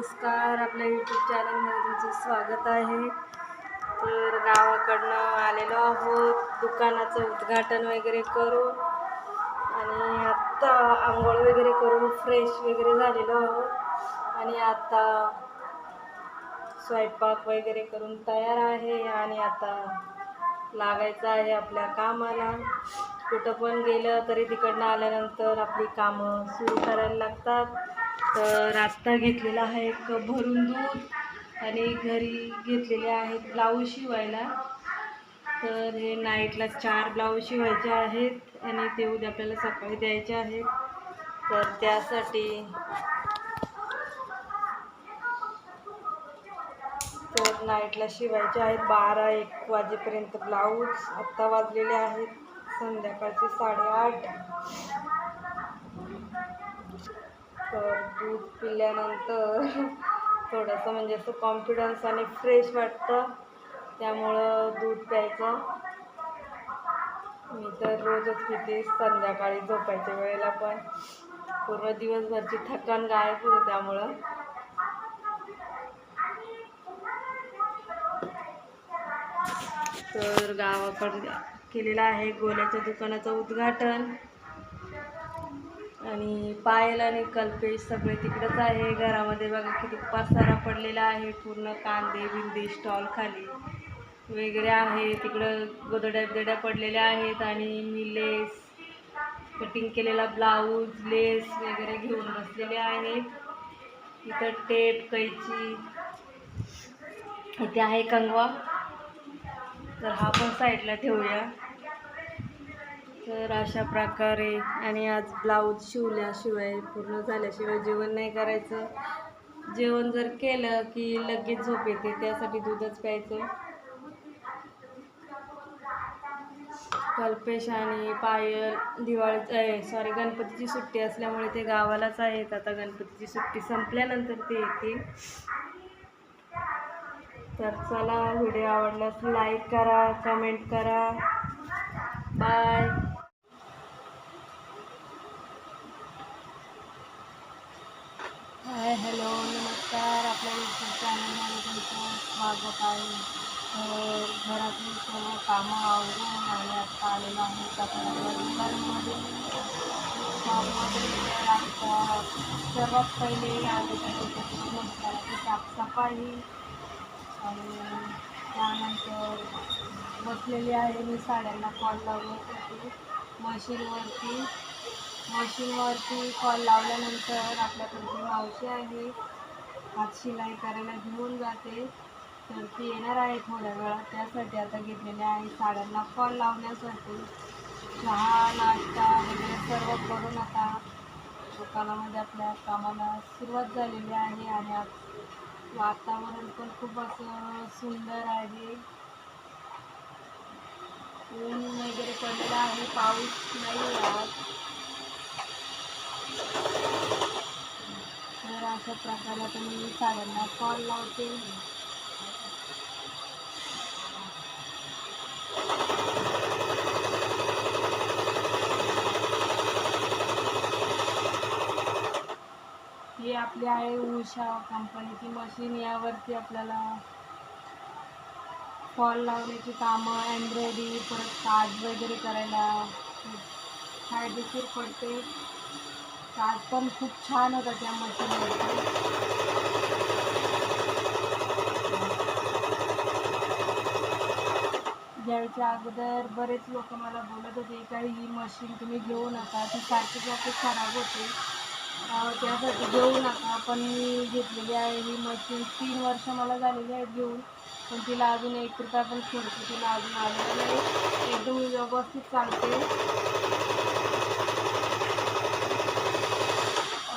नमस्कार आपल्या यूट्यूब चॅनलमध्ये तुमचं स्वागत आहे. तर गावाकडनं आलेलो आहोत. दुकानाचं उद्घाटन वगैरे करू. आणि आत्ता आंघोळ वगैरे करून फ्रेश वगैरे झालेलो आहोत. आणि आता स्वयंपाक वगैरे करून तयार आहे. आणि आता लागायचं आहे आपल्या कामाला. कुठं पण गेलं तरी तिकडनं आल्यानंतर आपली कामं सुरू करायला लागतात. तर आत्ता घेतलेला आहे एक भरून दूध आणि घरी घेतलेले आहेत ब्लाऊज शिवायला. तर हे नाईटला चार ब्लाऊज शिवायचे आहेत आणि ते उद्या आपल्याला सकाळी द्यायचे आहेत. तर त्यासाठी तर नाईटला शिवायचे आहेत बारा एक वाजेपर्यंत ब्लाऊज. आत्ता वाजलेले आहेत संध्याकाळचे साडेआठ. तर दूध पिल्यानंतर थोडंसं म्हणजे असं कॉन्फिडन्स आणि फ्रेश वाटतं. त्यामुळं दूध प्यायचं. मी तर रोजच पिते संध्याकाळी झोपायच्या वेळेला पण. पूर्ण दिवसभरची थकान गायब होते त्यामुळं. तर गावाकडे केलेलं आहे गोल्याच्या दुकानाचं उद्घाटन. आणि पायल आणि कल्पेश सगळे तिकडंच आहे. घरामध्ये बघा किती पसारा पडलेला आहे. पूर्ण कांदे बिंदे स्टॉल खाली वगैरे आहे. तिकडं गोदड्या बिदड्या पडलेल्या आहेत आणि मी लेस कटिंग केलेला ब्लाऊज लेस वगैरे घेऊन बसलेले आहेत इथं टेप कैची इथे आहे कंगवा. तर हा पण साईडला ठेवूया. तर अशा प्रकारे आणि आज ब्लाऊज शिवल्याशिवाय पूर्ण झाल्याशिवाय जेवण नाही करायचं. जेवण जर केलं की लगेच झोप येते त्यासाठी दूधच प्यायचं. कल्पेश आणि पायल दिवाळी सॉरी गणपतीची सुट्टी असल्यामुळे ते गावालाच आहेत. आता गणपतीची सुट्टी संपल्यानंतर ते येतील. तर चला व्हिडिओ आवडल्यास लाईक करा कमेंट करा. बाय हाय हॅलो नमस्कार. आपल्या यूट्यूब चॅनलमध्ये तुमचं स्वागत आहे. घरातील सर्व कामं आवरून आणि आता आलेलं आहे त्या दुकानामध्ये. शॉपमध्ये वेळ सर्वात पहिले आले साफसफाई आणि त्यानंतर बसलेली आहे मी साड्यांना फॉल लावण्यासाठी मशीनवरती मशीनवरती कॉल लावल्यानंतर आपल्याकडची मावशी आहे हात शिलाई करायला घेऊन जाते. तर ती येणार आहे थोड्या वेळात. त्यासाठी आता घेतलेल्या आहे साड्यांना फॉल लावण्यासाठी. चहा नाश्ता वगैरे सर्व करून आता दुकानामध्ये आपल्या कामाला सुरुवात झालेली आहे आणि आज वातावरण पण खूप असं सुंदर आहे. ऊन वगैरे पडलेलं आहे पाऊस नाही आहे आज. तर अशा प्रकारे आता मी साड्यांना फॉल लावते. ही आपली आहे उषा कंपनीची मशीन यावरती आपल्याला फॉल लावण्याची कामं एम्ब्रॉयडरी परत काज वगैरे करायला फायदेशीर पडते. काज पण खूप छान होता त्या मशीनवरती. घ्यायच्या अगोदर बरेच लोक मला बोलत होते का ही मशीन तुम्ही घेऊ नका ती सारखी सारखी खराब होते. त्यासाठी घेऊ नका पण मी घेतलेली आहे ही मशीन तीन वर्ष मला झालेली आहेत घेऊन. पण तिला अजून एक रुपया पण खर्च तिला अजून आलेला नाही. एकदम व्यवस्थित चालते.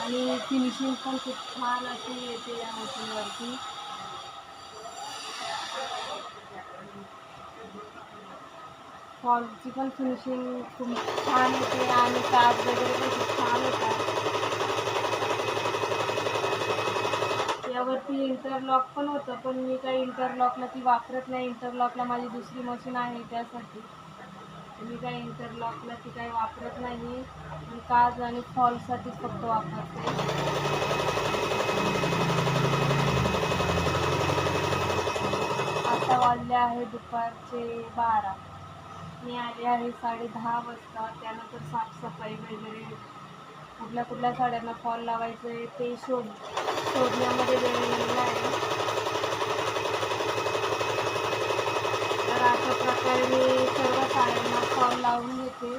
आणि फिनिशिंग पण खूप छान अशी येते या मशीनवरती फॉलची पण फिनिशिंग खूप छान येते आणि काज वगैरे पण खूप छान येतात यावरती इंटरलॉक पण होतं पण मी काही इंटरलॉकला ती वापरत नाही. इंटरलॉकला माझी दुसरी मशीन आहे त्यासाठी. मी काय इंटरलॉकला ती काही वापरत नाही मी काज आणि फॉलसाठी फक्त वापरते. आता वाजले आहे दुपारचे बारा. मी आले आहे साडे दहा वाजता. त्यानंतर साफसफाई वगैरे. कुठल्या कुठल्या साड्यांना फॉल लावायचे ते शोध शोधण्यामध्ये वेळ गेलेला आहे. तर अशा प्रकारे मी सर्व लावून घेते.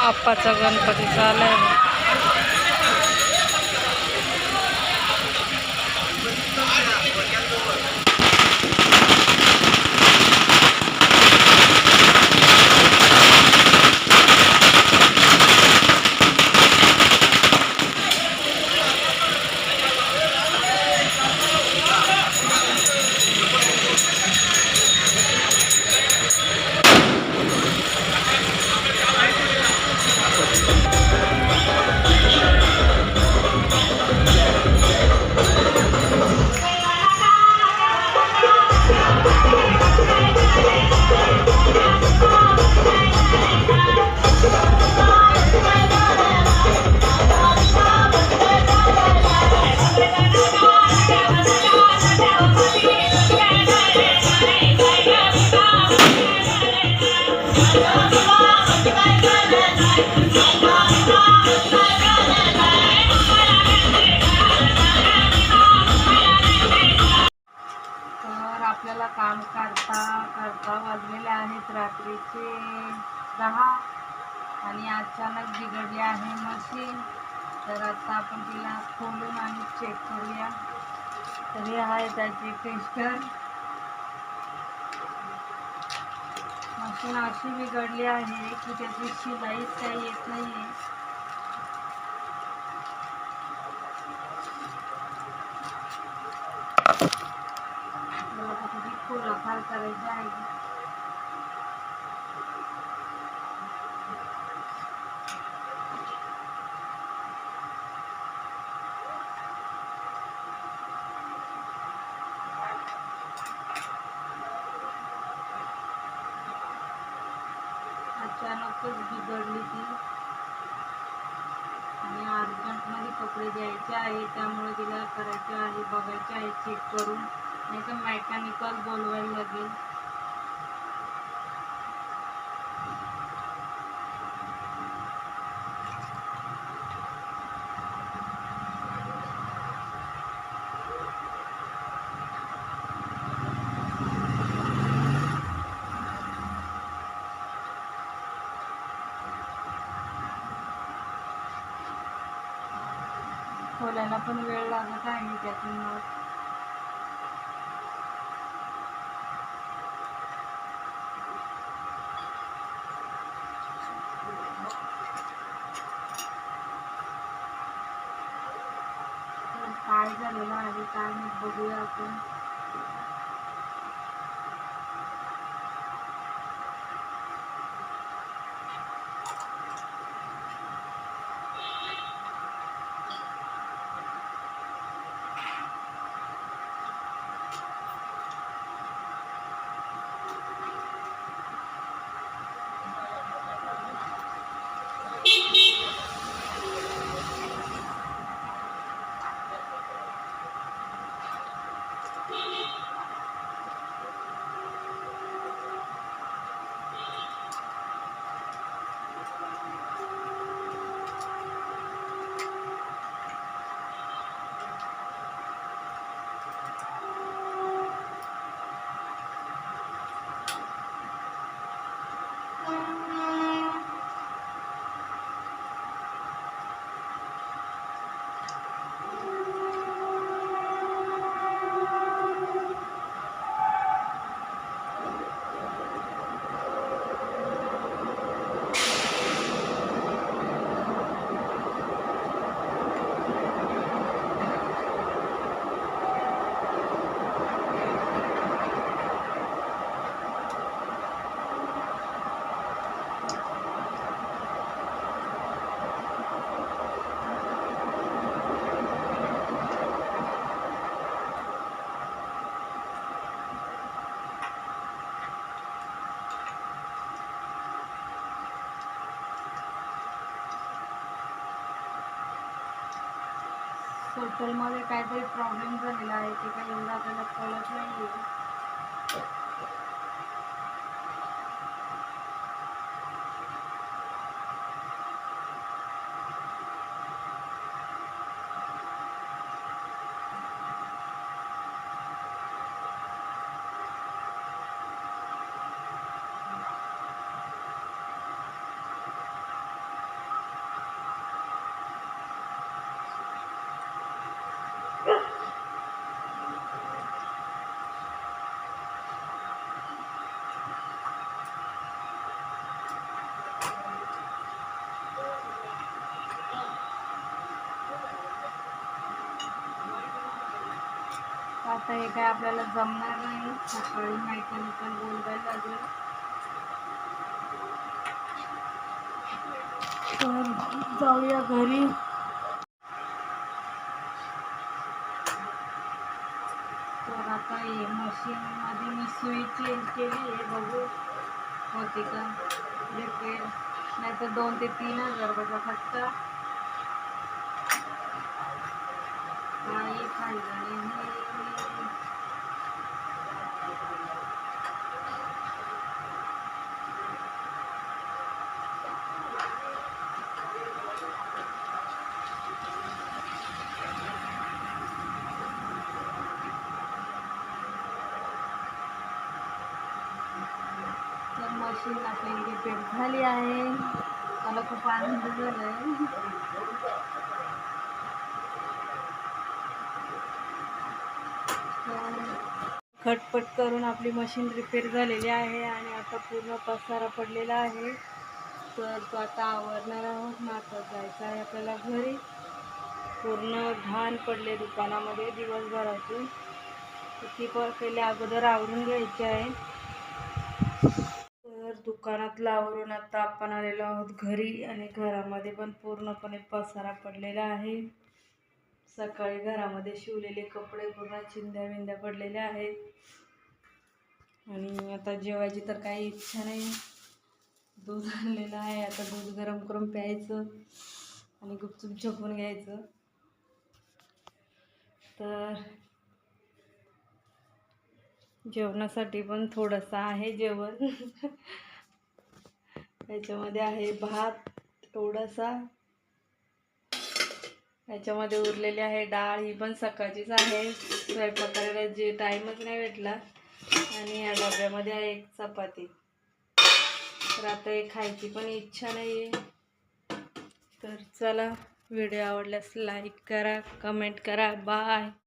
आप्पाचा गणपती चालाय आपल्याला काम करता करता वाजलेले आहेत रात्रीचे दहा. आणि अचानक बिघडली आहे मशीन. तर आता आपण तिला खोलून आणि चेक करूया. तर हे आहे त्याचे टेस्टर. मशीन अशी बिघडली आहे की त्याची शिलाईच काही येत नाही आहे मला आता त्याची करायची आहे. अचानकच बिघडली ती. आणि अर्जंटमध्ये कपडे द्यायचे आहे त्यामुळे तिला करायचे आहे बघायचे आहे चेक करून. नाही तर मेकॅनिकल बोलवायला लागेल. खोलायला पण वेळ लागत आहे त्यातून मग. काय झालेलं आहे काय मग बघूया आपण. टोटलमध्ये काहीतरी प्रॉब्लेम झालेला आहे ते काही एवढं आपल्याला कळत नाही आहे आता हे काय आपल्याला जमणार नाही. सकाळी मेकॅनिकल बोलवायला लागेल. तर जाऊया घरी. तर आता हे मशीनमध्ये मी सुई चेंज केली. आहे बघू होते का? रिपेअर नाही तर दोन ते तीन हजार रुपयाचा फक्त. नाही फायदा नाही. तर आपली भेट झाली आहे. मला खूप आनंद झाला आहे खटपट करून आपली मशीन रिपेअर झालेली आहे आणि आता पूर्ण पसारा पडलेला आहे. तर तो आता आवरणार आहोत. मग आता जायचं आहे आपल्याला घरी. पूर्ण घाण पडले दुकानामध्ये दिवसभरातून. ती पण पहिले अगोदर आवरून घ्यायची आहे. दुकानातलं आवरून आता आपण आलेलो आहोत घरी आणि घरामध्ये पण पूर्णपणे पसारा पडलेला आहे. सकाळी घरामध्ये शिवलेले कपडे पूर्ण चिंध्या विंध्या पडलेल्या आहेत. आणि आता जेवायची तर काही इच्छा नाही. दूध आणलेलं आहे. आता दूध गरम करून प्यायचं आणि गुपचूप झोपून घ्यायचं. तर जेवणासाठी पण थोडंसं आहे जेवण. याच्यामध्ये आहे भात थोडासा. याच्यामध्ये उरलेली आहे डाळ ही पण सकाळचीच आहे. स्वयंपाक करायला जे टाईमच नाही भेटला. आणि या डब्यामध्ये आहे एक चपाती. तर आता हे खायची पण इच्छा नाही आहे तर चला व्हिडिओ आवडल्यास लाईक करा कमेंट करा. बाय